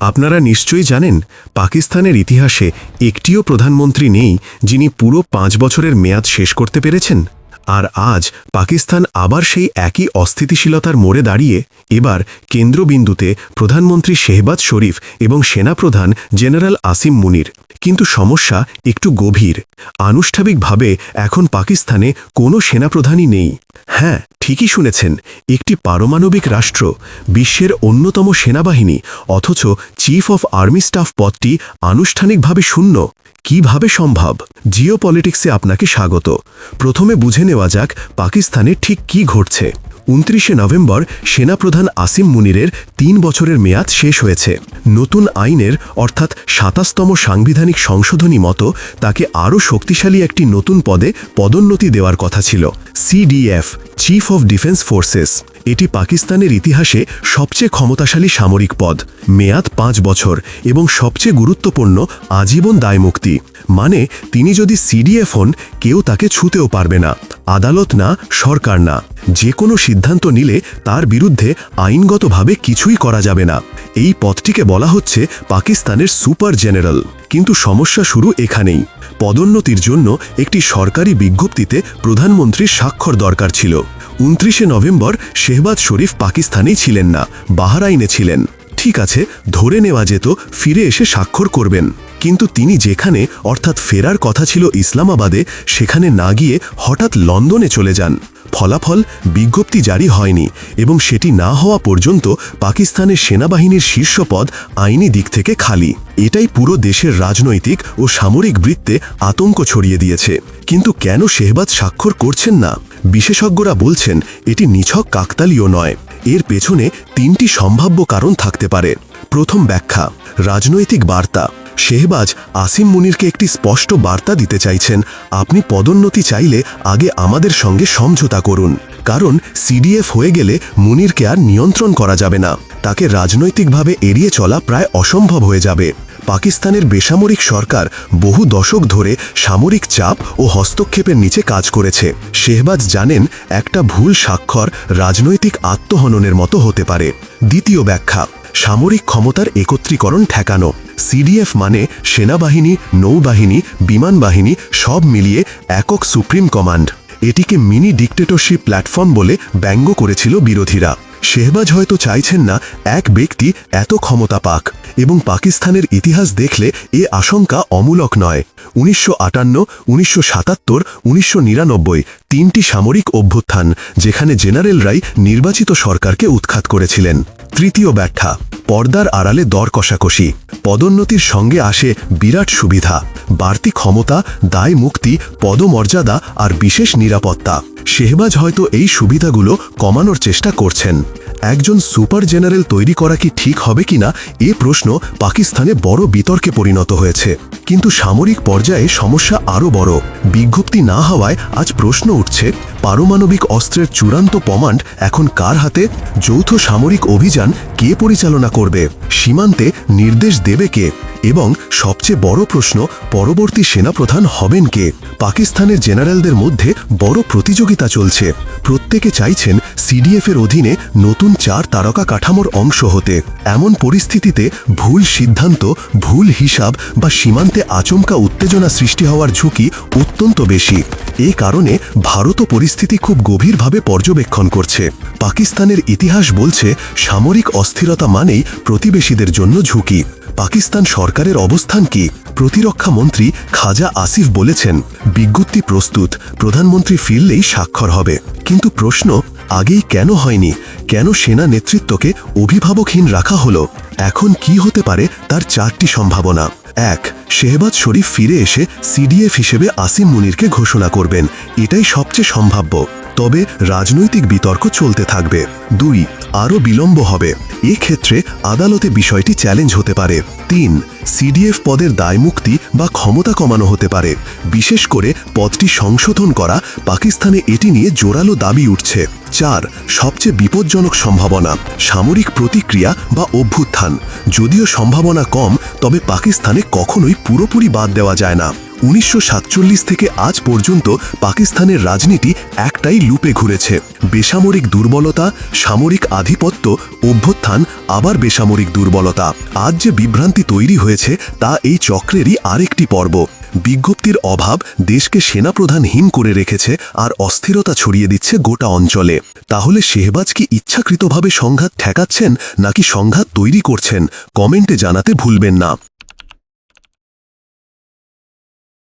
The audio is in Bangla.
আপনারা নিশ্চয়ই জানেন, পাকিস্তানের ইতিহাসে একটিও প্রধানমন্ত্রী নেই যিনি পুরো পাঁচ বছরের মেয়াদ শেষ করতে পেরেছেন। আর আজ পাকিস্তান আবার সেই একই অস্থিতিশীলতার মোড়ে দাঁড়িয়ে এবার কেন্দ্রবিন্দুতে প্রধানমন্ত্রী শেহবাজ শরীফ এবং সেনাপ্রধান জেনারেল আসিম মুনির। কিন্তু সমস্যা একটু গভীর। আনুষ্ঠানিকভাবে এখন পাকিস্তানে কোনো সেনাপ্রধানই নেই। হ্যাঁ ঠিকই শুনেছেন, একটি পারমাণবিক রাষ্ট্র বিশ্বের অন্যতম সেনাবাহিনী, অথচ চিফ অফ আর্মি স্টাফ পদটি আনুষ্ঠানিকভাবে শূন্য। কীভাবে সম্ভব? জিও আপনাকে স্বাগত। প্রথমে বুঝে নেওয়া যাক পাকিস্তানে ঠিক কি ঘটছে। উনত্রিশে নভেম্বর সেনাপ্রধান আসিম মুনিরের তিন বছরের মেয়াদ শেষ হয়েছে। নতুন আইনের, অর্থাৎ সাতাশতম সাংবিধানিক সংশোধনী মতো, তাকে আরও শক্তিশালী একটি নতুন পদে পদোন্নতি দেওয়ার কথা ছিল। CDF chief of defence forces এটি পাকিস্তানের ইতিহাসে সবচেয়ে ক্ষমতাশালী সামরিক পদ। মেয়াদ পাঁচ বছর এবং সবচেয়ে গুরুত্বপূর্ণ আজীবন দায়মুক্তি। মানে তিনি যদি সিডিএফ হন, কেউ তাকে ছুতেও পারবে না। আদালত না, সরকার না। যে কোনো সিদ্ধান্ত নিলে তার বিরুদ্ধে আইনগতভাবে কিছুই করা যাবে না। এই পদটিকে বলা হচ্ছে পাকিস্তানের সুপার জেনারেল। কিন্তু সমস্যা শুরু এখানেই। পদোন্নতির জন্য একটি সরকারি বিজ্ঞপ্তিতে প্রধানমন্ত্রীর স্বাক্ষর দরকার ছিল। উনত্রিশে নভেম্বর শেহবাজ শরীফ পাকিস্তানেই ছিলেন না, বাহারাইনে ছিলেন। ঠিক আছে, ধরে নেওয়া যেত, ফিরে এসে স্বাক্ষর করবেন। কিন্তু তিনি যেখানে, অর্থাৎ ফেরার কথা ছিল ইসলামাবাদে, সেখানে না গিয়ে হঠাৎ লন্ডনে চলে যান। ফলাফল বিজ্ঞপ্তি জারি হয়নি এবং সেটি না হওয়া পর্যন্ত পাকিস্তানের সেনাবাহিনীর শীর্ষ পদ আইনি দিক থেকে খালি। এটাই পুরো দেশের রাজনৈতিক ও সামরিক বৃত্তে আতঙ্ক ছড়িয়ে দিয়েছে। কিন্তু কেন শেহবাজ স্বাক্ষর করছেন না? বিশেষজ্ঞরা বলছেন, এটি নিছক কাকতালীয় নয়। এর পেছনে তিনটি সম্ভাব্য কারণ থাকতে পারে। প্রথম ব্যাখ্যা, রাজনৈতিক বার্তা। শেহবাজ আসিম মুনিরকে একটি স্পষ্ট বার্তা দিতে চাইছেন। আপনি পদোন্নতি চাইলে আগে আমাদের সঙ্গে সমঝোতা করুন। কারণ সিডিএফ হয়ে গেলে মুনিরকে আর নিয়ন্ত্রণ করা যাবে না। তাকে রাজনৈতিকভাবে এড়িয়ে চলা প্রায় অসম্ভব হয়ে যাবে। পাকিস্তানের বেসামরিক সরকার বহু দশক ধরে সামরিক চাপ ও হস্তক্ষেপের নিচে কাজ করেছে। শেহবাজ জানেন, একটা ভুল স্বাক্ষর রাজনৈতিক আত্মহননের মতো হতে পারে। দ্বিতীয় ব্যাখ্যা সামরিক ক্ষমতার একত্রীকরণ ঠেকানো। সিডিএফ মানে সেনাবাহিনী, নৌবাহিনী, বিমান বাহিনী, সব মিলিয়ে একক সুপ্রিম কমান্ড। এটিকে মিনি ডিকটেটরশিপ প্ল্যাটফর্ম বলে ব্যঙ্গ করেছিল বিরোধীরা। শেহবাজ হয়তো চাইছেন না এক ব্যক্তি এত ক্ষমতা পাক এবং পাকিস্তানের ইতিহাস দেখলে এ আশঙ্কা অমূলক নয়। উনিশশো আটান্ন, উনিশশো সাতাত্তর, উনিশশো নিরানব্বই তিনটি সামরিক অভ্যুত্থান যেখানে জেনারেলরাই নির্বাচিত সরকারকে উৎখাত করেছিলেন। তৃতীয় ব্যাখ্যা, পর্দার আড়ালে দর কষাকষি। পদোন্নতির সঙ্গে আসে বিরাট সুবিধা, বাড়তি ক্ষমতা, দায় মুক্তি, পদমর্যাদা আর বিশেষ নিরাপত্তা। শেহবাজ হয়তো এই সুবিধাগুলো কমানোর চেষ্টা করছেন। একজন সুপার জেনারেল তৈরি করা কি ঠিক হবে কিনা এ প্রশ্ন পাকিস্তানে বড় বিতর্কে পরিণত হয়েছে। কিন্তু সামরিক পর্যায়ে সমস্যা আরও বড়। বিজ্ঞপ্তি না হওয়ায় আজ প্রশ্ন উঠছে, পারমাণবিক অস্ত্রের চূড়ান্ত কমান্ড এখন কার হাতে? যৌথ সামরিক অভিযান কে পরিচালনা করবে? সীমান্তে নির্দেশ দেবে কে? এবং সবচেয়ে বড় প্রশ্ন, পরবর্তী সেনাপ্রধান হবেন কে? পাকিস্তানের জেনারেলদের মধ্যে বড় প্রতিযোগিতা চলছে। প্রত্যেকে চাইছেন সিডিএফ এর অধীনে নতুন চার তারকা কাঠামোর অংশ হতে এমন পরিস্থিতিতে ভুল সিদ্ধান্ত, ভুল হিসাব বা সীমান্তে আচমকা উত্তেজনা সৃষ্টি হওয়ার ঝুঁকি অত্যন্ত বেশি। এই কারণে ভারতও পরিস্থিতি খুব গভীরভাবে পর্যবেক্ষণ করছে। পাকিস্তানের ইতিহাস বলছে, সামরিক অস্থিরতা মানেই প্রতিবেশীদের জন্য ঝুঁকি। পাকিস্তান সরকারের অবস্থান কি? প্রতিরক্ষা মন্ত্রী খাজা আসিফ বলেছেন, বিজ্ঞপ্তি প্রস্তুত, প্রধানমন্ত্রী ফিরলেই স্বাক্ষর হবে। কিন্তু প্রশ্ন আগেই কেন হয়নি? কেন সেনা নেতৃত্বকে অভিভাবকহীন রাখা হলো? এখন কি হতে পারে তার চারটি সম্ভাবনা। এক, শেহবাজ শরীফ ফিরে এসে সিডিএফ হিসেবে আসিম মুনিরকে ঘোষণা করবেন। এটাই সবচেয়ে সম্ভাব্য। তবে রাজনৈতিক বিতর্ক চলতে থাকবে। দুই, আরও বিলম্ব হবে। এক্ষেত্রে আদালতে বিষয়টি চ্যালেঞ্জ হতে পারে। তিন, সিডিএফ পদের দায়মুক্তি বা ক্ষমতা কমানো হতে পারে। বিশেষ করে পদটি সংশোধন করা পাকিস্তানে এটি নিয়ে জোরালো দাবি উঠছে। চার সবচেয়ে বিপজ্জনক সম্ভাবনা, সামরিক প্রতিক্রিয়া বা অভ্যুত্থান। যদিও সম্ভাবনা কম, তবে পাকিস্তানে কখনোই পুরোপুরি বাদ দেওয়া যায় না। উনিশশো সাতচল্লিশ থেকে আজ পর্যন্ত পাকিস্তানের রাজনীতি একটাই লুপে ঘুরেছে। বেসামরিক দুর্বলতা, সামরিক আধিপত্য, অভ্যুত্থান, আবার বেসামরিক দুর্বলতা। আজ যে বিভ্রান্তি তৈরি হয়েছে, তা এই চক্রেরই আরেকটি পর্ব। বিজ্ঞপ্তির অভাব দেশকে সেনাপ্রধানহীন করে রেখেছে আর অস্থিরতা ছড়িয়ে দিচ্ছে গোটা অঞ্চলে। তাহলে শেহবাজ কি ইচ্ছাকৃতভাবে সংঘাত ঠেকাচ্ছেন নাকি সংঘাত তৈরি করছেন? কমেন্টে জানাতে ভুলবেন না।